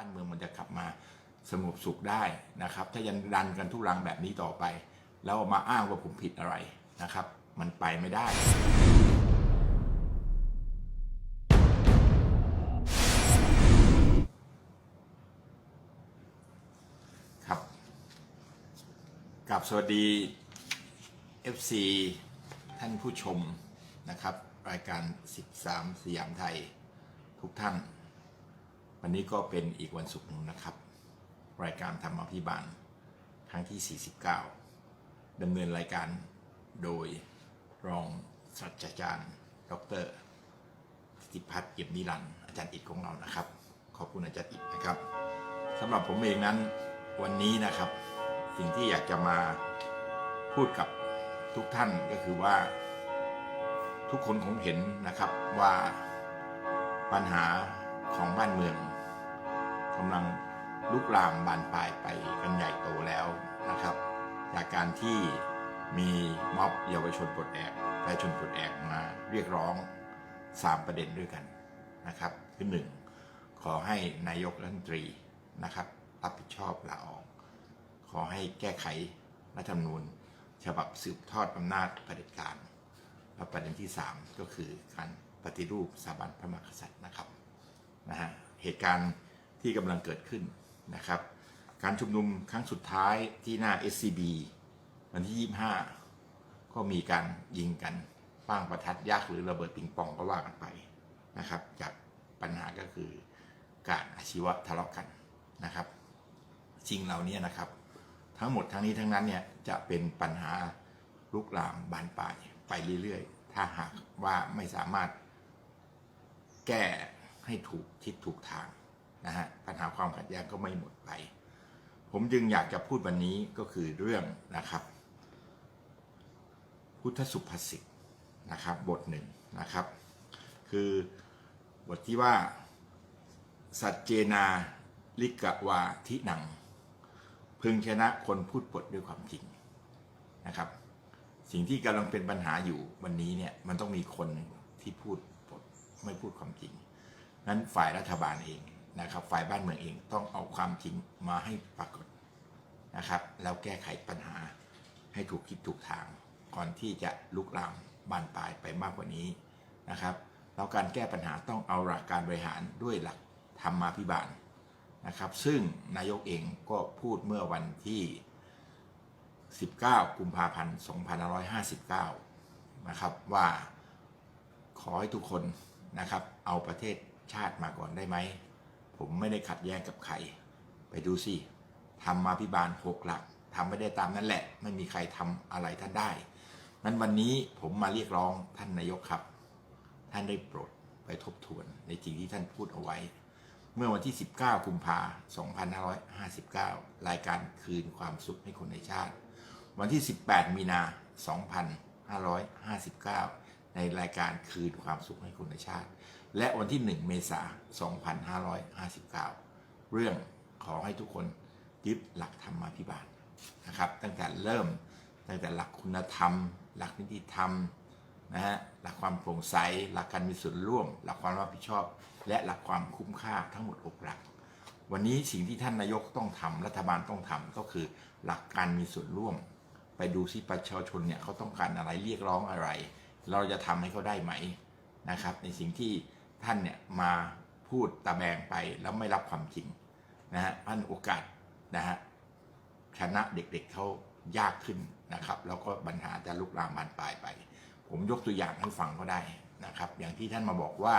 บ้านเมืองมันจะกลับมาสงบสุขได้นะครับ ถ้ายังดันกันทุรังแบบนี้ต่อไป แล้วมาอ้างว่าผมผิดอะไรนะครับ มันไปไม่ได้ครับกับสวัสดี FC ท่านผู้ชมนะครับ รายการ 13 สยามไทยทุกท่าน วันนี้ก็เป็นอีกวันศุกร์หนึ่งนะครับ รายการธรรมพิบาลครั้งที่ 49ดำเนินรายการโดยรองศาสตราจารย์ ดรสติพัฒน์เอี่ยมนิรันด์อาจารย์อิดของเรานะครับ ขอบคุณอาจารย์อิดนะครับสำหรับผมเองนั้นวันนี้นะครับ สิ่งที่อยากจะมาพูดกับทุกท่านก็คือว่า ทุกคนคงเห็นนะครับว่าปัญหาของบ้านเมือง กำลังลุกลามบานปลายไปกันใหญ่โตแล้วนะครับ จากการที่มีม็อบเยาวชนปลดแอกประชาชนปลดแอกมาเรียกร้อง 3 ประเด็นด้วยกันนะครับคือหนึ่งขอให้นายกรัฐมนตรีนะครับ รับผิดชอบลาออกขอให้แก้ไขรัฐธรรมนูญ ฉบับสืบทอดอำนาจเผด็จการและประเด็นที่ 3 ก็คือการปฏิรูปสถาบันพระมหากษัตริย์นะครับนะฮะเหตุการณ์ ที่กำลังเกิดขึ้นนะครับ การชุมนุมครั้งสุดท้ายที่หน้า SCB วันที่ 25 ก็มีการยิงกันป้างประทัดยักษ์หรือระเบิดปิงปองก็ว่ากันไปนะครับ จากปัญหาก็คือการอาชีวะทะเลาะกันนะครับสิ่งเหล่านี้นะครับ ทั้งหมดทั้งนี้ทั้งนั้นเนี่ยจะเป็นปัญหาลุกลามบานปลายไปเรื่อยๆ ถ้าหากว่าไม่สามารถแก้ให้ถูกทิศถูกทาง นะฮะปัญหาความขัดแย้งก็ไม่หมดไป ผมจึงอยากจะพูดวันนี้ก็คือเรื่องนะครับ พุทธสุภาษิตนะครับ บทหนึ่งนะครับ คือบทที่ว่า สัจเจนาลิกะวาทิหนัง พึงชนะคนพูดปดด้วยความจริงนะครับ สิ่งที่กำลังเป็นปัญหาอยู่วันนี้เนี่ยมันต้องมีคนที่พูดปดไม่พูดความจริงนั้นฝ่ายรัฐบาลเอง นะครับฝ่ายบ้านเมืองเองต้องเอาความจริงมาให้ปรากฏนะครับแล้วแก้ไขปัญหาให้ถูกคิดถูกทาง ก่อนที่จะลุกลามบานปลายไปมากกว่านี้นะครับแล้วการแก้ปัญหาต้องเอาหลักการบริหารด้วยหลักธรรมาภิบาลนะครับ ซึ่งนายกเองก็พูดเมื่อวันที่ 19 กุมภาพันธ์ 2559 นะครับว่าขอให้ทุกคนนะครับเอาประเทศชาติมาก่อนได้ไหม ผมไม่ได้ขัดแย้งกับใคร ไปดูสิทำมาพิบาลหกหลักทำไม่ได้ตามนั้นแหละ ไม่มีใครทำอะไรท่านได้นั้นวันนี้ผมมาเรียกร้องท่านนายกครับ ท่านได้โปรดไปทบทวนในสิ่งที่ท่านพูดเอาไว้ เมื่อวันที่ 19กุมภา2559 รายการคืนความสุขให้คนในชาติ วันที่ 18 มีนา 2559 ในรายการคืนความสุขให้คนในชาติ และวันที่ 1 เมษายน 2559 เรื่องขอให้ทุกคนยึดหลักธรรมาภิบาลนะครับ ตั้งแต่เริ่มตั้งแต่หลักคุณธรรม หลักนิติธรรมนะฮะหลักความโปร่งใส หลักการมีส่วนร่วม หลักความรับผิดชอบ และหลักความคุ้มค่าทั้งหมด6หลัก วันนี้สิ่งที่ท่านนายกต้องทำรัฐบาลต้องทำก็คือหลักการมีส่วนร่วม ไปดูซิประชาชนเนี่ยเขาต้องการอะไรเรียกร้องอะไร เราจะทำให้เขาได้ไหมนะครับ ในสิ่งที่ ท่านเนี่ยมาพูดตะแบงไปแล้วไม่รับความจริงนะฮะท่านโอกาสนะฮะชนะเด็กๆเขายากขึ้นนะครับ แล้วก็ปัญหาจะลุกลามบานปลายไป ผมยกตัวอย่างให้ฟังก็ได้นะครับ อย่างที่ท่านมาบอกว่า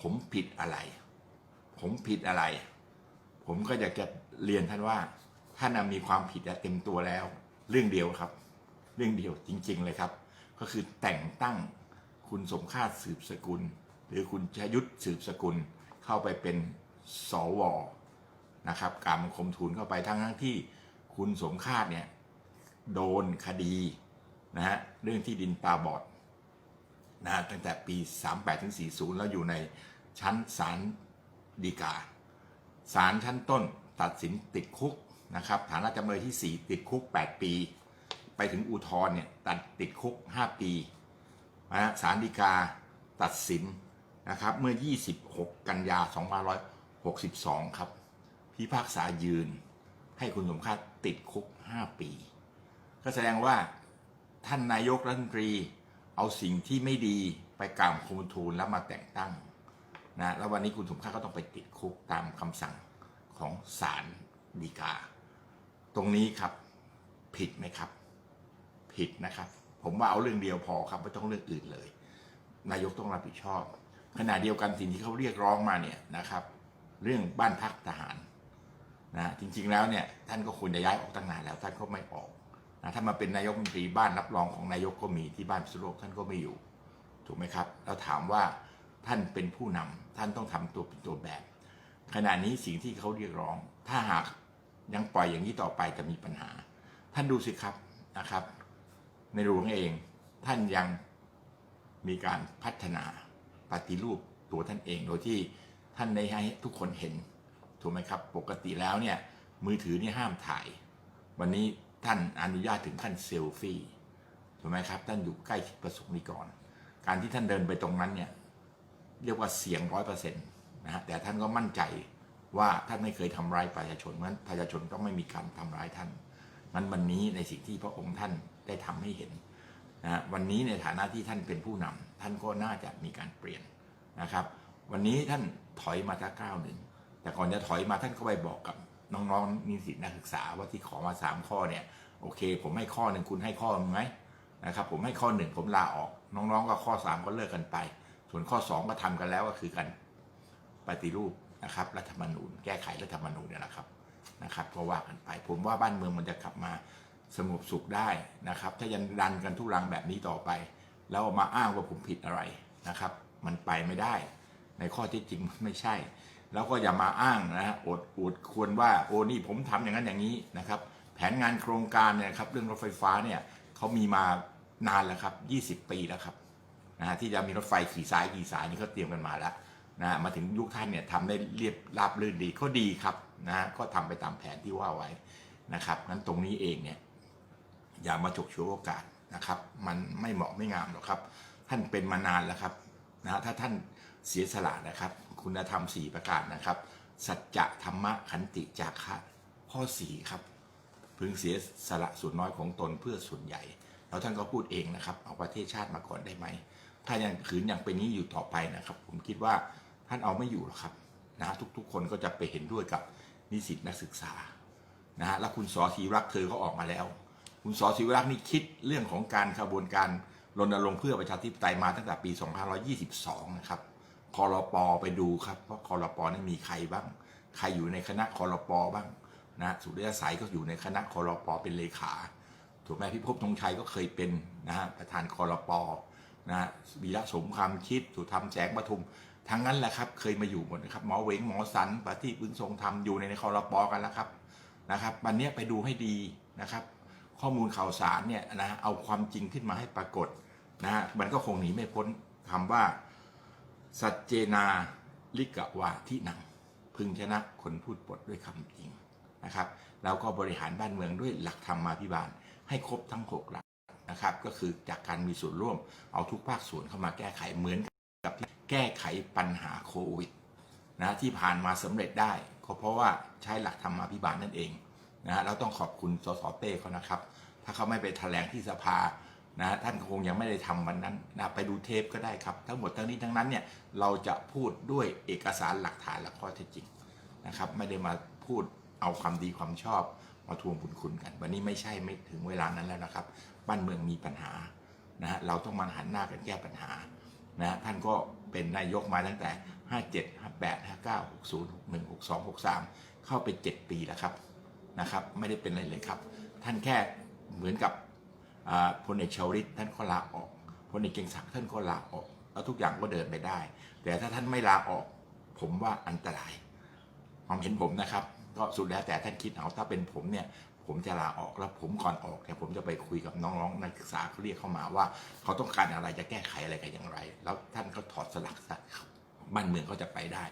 ผมผิดอะไร ผมผิดอะไร ผมก็อยากจะเรียนท่านว่าท่านมีความผิดเต็มตัวแล้ว เรื่องเดียวครับ เรื่องเดียวจริง ๆ เลยครับ ก็คือแต่งตั้งคุณสมคาตสืบสกุล หรือคุณชยุทธสืบสกุลเข้าไปเป็นสวนะครับการบังคมทูลเข้าไปทั้งทั้งที่คุณสมคาตเนี่ยโดนคดีนะฮะเรื่องที่ดินตาบอดนะฮะตั้งแต่ปี 38ถึง40 แล้วอยู่ในชั้นศาลฎีกาศาลชั้นต้นตัดสินติดคุกนะครับฐานะจำเลยที่ 4 ติดคุก 8 ปี ไปถึงอุทธร์เนี่ยตัดติดคุก 5 ปีนะฮะศาลฎีกาตัดสิน นะครับ เมื่อ 26 กันยา2562 ครับ พิพากษายืนให้คุณสมคาตติดคุก 5 ปี ก็แสดงว่าท่านนายกรัฐมนตรีเอาสิ่งที่ไม่ดีไปกล่าวคมทูลแล้วมาแต่งตั้งนะแล้ววันนี้คุณสมคาตก็ต้องไปติดคุกตามคำสั่งของศาลฎีกา ตรงนี้ครับผิดไหมครับ ผิดนะครับ ผมว่าเอาเรื่องเดียวพอครับไม่ต้องเรื่องอื่นเลย นายกต้องรับผิดชอบ ขณะเดียวกันสิ่งที่เขาเรียกร้องมาเนี่ยนะครับ เรื่องบ้านพักทหารนะจริง ๆแล้วเนี่ยท่านก็ควรจะย้ายออกตั้งนานแล้วท่านก็ไม่ออกนะถ้ามาเป็นนายกมนตรีบ้านรับรองของนายกก็มีที่บ้านพิษณุโลกท่านก็ไม่อยู่ ถูกไหมครับ แล้วถามว่าท่านเป็นผู้นำท่านต้องทำตัวเป็นตัวแบบ ขณะนี้สิ่งที่เขาเรียกร้อง ถ้าหากยังปล่อยอย่างนี้ต่อไปจะมีปัญหา ท่านดูสิครับนะครับ ในหลวงเองท่านยังมีการพัฒนา ปฏิรูปตัวท่านเองโดยที่ท่านได้ให้ทุกคนเห็นถูกไหมครับ ปกติแล้วเนี่ยมือถือนี่ห้ามถ่าย วันนี้ท่านอนุญาตถึงขั้นเซลฟี่ถูกไหมครับ ท่านอยู่ใกล้ชิดประสงค์นิกรการที่ท่านเดินไปตรงนั้นเนี่ยเรียกว่าเสียงร้อยเปอร์เซ็นต์นะฮะแต่ท่านก็มั่นใจว่าท่านไม่เคยทำร้ายประชาชนเพราะฉะนั้นประชาชนก็ไม่มีการทำร้ายท่านมันวันนี้ในสิ่งที่พระองค์ท่านได้ทำให้เห็น นะวันนี้ในฐานะที่ท่านเป็นผู้นำท่านก็น่าจะมีการเปลี่ยนนะครับ วันนี้ท่านถอยมาสักก้าวหนึ่งแต่ก่อนจะถอยมาท่านก็ไปบอกกับน้องๆนิสิตนักศึกษาว่าที่ขอมาสามข้อเนี่ยโอเค ผมให้ข้อหนึ่งคุณให้ข้อหนึ่งไหมนะครับผมให้ข้อหนึ่งผมลาออก น้องๆก็ข้อสามก็เลิกกันไป ส่วนข้อสองก็ทำกันแล้วก็คือกันปฏิรูปนะครับรัฐธรรมนูญแก้ไขรัฐธรรมนูญเนี่ยนะครับนะครับก็ว่ากันไป ผมว่าบ้านเมืองมันจะกลับมา สงบสุขได้นะครับ ถ้ายังดันกันทุรังแบบนี้ต่อไป แล้วมาอ้างว่าผมผิดอะไรนะครับ มันไปไม่ได้ ในข้อที่จริงมันไม่ใช่ แล้วก็อย่ามาอ้างนะฮะอดอวดควรว่าโอ้นี่ผมทำอย่างนั้นอย่างนี้นะครับ แผนงานโครงการเนี่ยครับเรื่องรถไฟฟ้าเนี่ยเขามีมานานแล้วครับ 20 ปีแล้วครับนะฮะที่จะมีรถไฟขี่ซ้ายขี่สายนี่เขาเตรียมกันมาแล้วนะมาถึงยุคท่านเนี่ยทำได้เรียบราบรื่นดีก็ดีครับนะก็ทำไปตามแผนที่ว่าไว้นะครับนั้นตรงนี้เองเนี่ย อย่ามาฉกฉวยโอกาสนะครับ มันไม่เหมาะไม่งามหรอกครับ ท่านเป็นมานานแล้วครับนะฮะถ้าท่านเสียสละนะครับ คุณธรรมสี่ประการนะครับ สัจจะธรรมะขันติจาคะข้อสี่ครับพึงเสียสละส่วนน้อยของตนเพื่อส่วนใหญ่ แล้วท่านก็พูดเองนะครับเอาประเทศชาติมาก่อนได้ไหม ถ้ายังขืนอย่างเป็นนี้อยู่ต่อไปนะครับ ผมคิดว่าท่านเอาไม่อยู่หรอกครับนะทุกๆ คนก็จะไปเห็นด้วยกับนิสิตนักศึกษานะฮะแล้วคุณสอธีรักเธอก็ออกมาแล้ว คุณสอธีรักษ์นี่คิดเรื่องของการขบวนการรณรงค์เพื่อประชาธิปไตยมาตั้งแต่ปี 2522 นะครับคอรปไปดูครับว่าคอรปนั้นมีใครบ้าง ใครอยู่ในคณะคอรปบ้างนะสุริยสัยก็อยู่ในคณะคอรปเป็นเลขา ถูกไหมพิภพธงชัยก็เคยเป็นนะฮะประธานคอรปนะวีระสมความคิดสุธรรมแสงปทุมทั้งนั้นแหละครับเคยมาอยู่หมดนะครับหมอเวงหมอสันปฏิบึงทรงธรรมอยู่ในคอรปกันแล้วครับนะครับวันนี้ไปดูให้ดีนะครับ ข้อมูลข่าวสารเนี่ยนะเอาความจริงขึ้นมาให้ปรากฏนะฮะมันก็คงหนีไม่พ้นคำว่า สัจเจนาลิกะวาที่นังพึงชนะคนพูดปดด้วยคำจริงนะครับแล้วก็บริหารบ้านเมืองด้วยหลักธรรมาภิบาล ให้ครบทั้ง6หลักนะครับ ก็คือจากการมีส่วนร่วมเอาทุกภาคส่วนเข้ามาแก้ไขเหมือนกับที่แก้ไขปัญหาโควิดนะที่ผ่านมาสำเร็จได้ก็เพราะว่าใช้หลักธรรมาภิบาลนั่นเอง นะฮะเราต้องขอบคุณสสเต้เขานะครับ ถ้าเขาไม่ไปแถลงที่สภานะท่านคงยังไม่ได้ทำวันนั้นนะไปดูเทปก็ได้ครับ ทั้งหมดทั้งนี้ทั้งนั้นเนี่ยเราจะพูดด้วยเอกสารหลักฐานและข้อเท็จจริงนะครับไม่ได้มาพูดเอาความดีความชอบมาทวงบุญคุณกัน วันนี้ไม่ใช่ไม่ถึงเวลานั้นแล้วนะครับ บ้านเมืองมีปัญหานะฮะเราต้องมาหันหน้ากันแก้ปัญหานะท่านก็เป็นนายกมาตั้งแต่ 57 58 59 60 61 62 63 เข้าไป 7 ปีแล้วครับ นะครับไม่ได้เป็นอะไรเลยครับ ท่านแค่เหมือนกับพลเอกชวลิตท่านก็ลาออกพลเอกเก่งศักดิ์ท่านก็ลาออก แล้วทุกอย่างก็เดินไปได้ แต่ถ้าท่านไม่ลาออก ผมว่าอันตรายความเห็นผมนะครับ ก็สุดแล้วแต่ท่านคิดเอาถ้าเป็นผมเนี่ยผมจะลาออกแล้วผมก่อนออกเนี่ยผมจะไปคุยกับน้องๆนักศึกษาเขาเรียกเข้ามาว่า เขาต้องการอะไรจะแก้ไขอะไรกันอย่างไร แล้วท่านก็ถอดสลักซะบ้านเมืองก็จะไปได้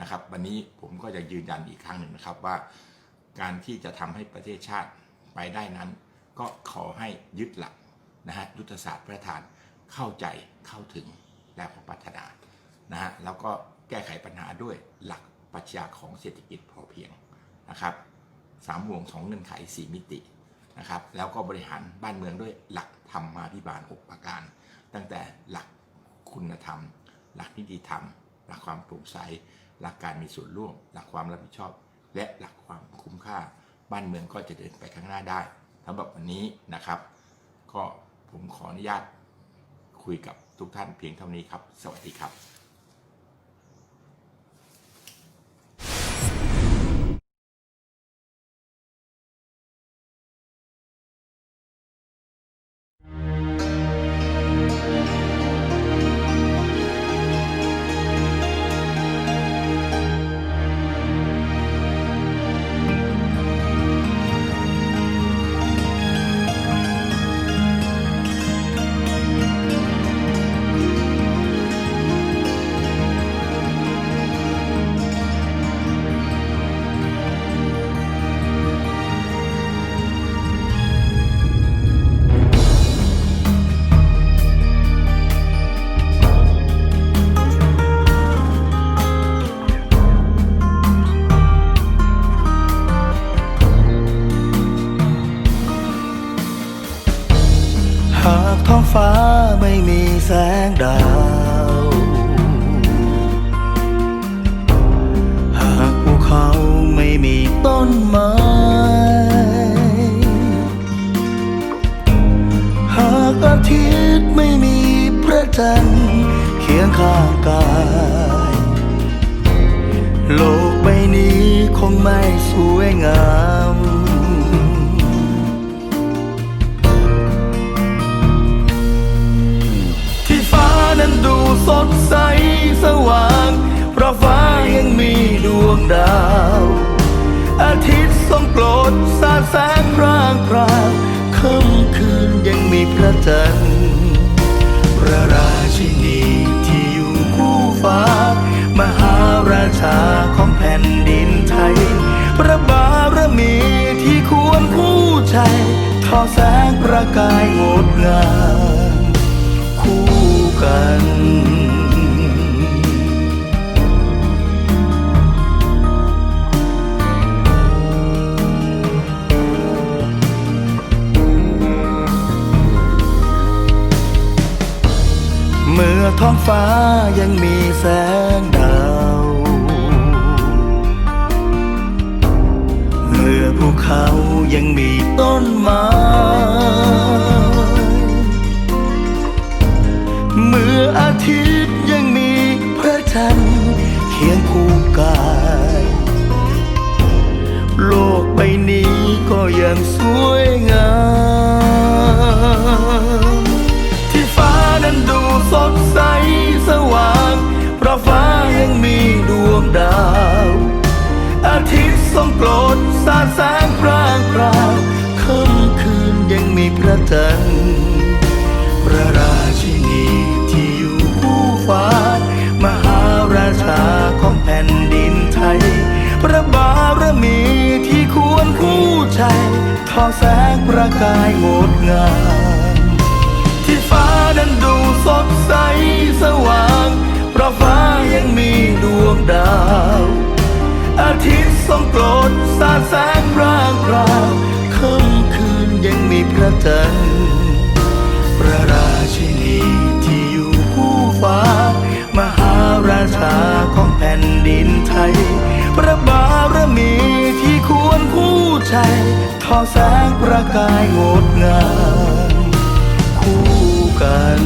นะครับ วันนี้ผมก็จะยืนยันอีกครั้งหนึ่งนะครับว่า การที่จะทำให้ประเทศชาติไปได้นั้น ก็ขอให้ยึดหลักนะฮะยุทธศาสตร์พระทานเข้าใจเข้าถึงแล้วก็พัฒนานะฮะแล้วก็แก้ไขปัญหาด้วยหลักปรัชญาของเศรษฐกิจพอเพียงนะครับสามห่วงสองเงื่อนไขสี่มิตินะครับ แล้วก็บริหารบ้านเมืองด้วยหลักธรรมมาภิบาลหกประการ ตั้งแต่หลักคุณธรรม หลักนิติธรรม หลักความโปร่งใสหลักการมีส่วนร่วม หลักความรับผิดชอบ และหลักความคุ้มค่าบ้านเมืองก็จะเดินไปข้างหน้าได้สำหรับวันนี้นะครับ ก็ผมขออนุญาตคุยกับทุกท่านเพียงเท่านี้ครับ สวัสดีครับ จันเคียงข้างกาย โลกใบนี้คงไม่สวยงามที่ฟ้านั้นดูสดใสสว่าง เพราะฟ้ายังมีดวงดาว อาทิตย์ส่องโปรดสาดแสงพร่างพรางค่ำคืนยังมีพระจันทร์ ชาของแผ่นดินไทย พระบารมีที่ควรคู่ใจทอแสงประกายงดงามคู่กันเมื่อท้องฟ้ายังมีแสง ภูเขายังมีต้นไม้เมื่ออาทิตย์ยังมีพระจันทร์เคียงคู่กาย ระกายงดงาม ที่ฟ้านั้นดูสดใสสว่าง เพราะฟ้ายังมีดวงดาว อาทิตย์ส่องโปรดสาดแสงร่างพราวค่ำคืนยังมีพระจันทร์พระราชินีที่อยู่คู่ฟ้า มหาราชาของแผ่นดินไทย พระบารมีที่ควรคู่ ใจ ทอแสงประกายงดงามคู่กัน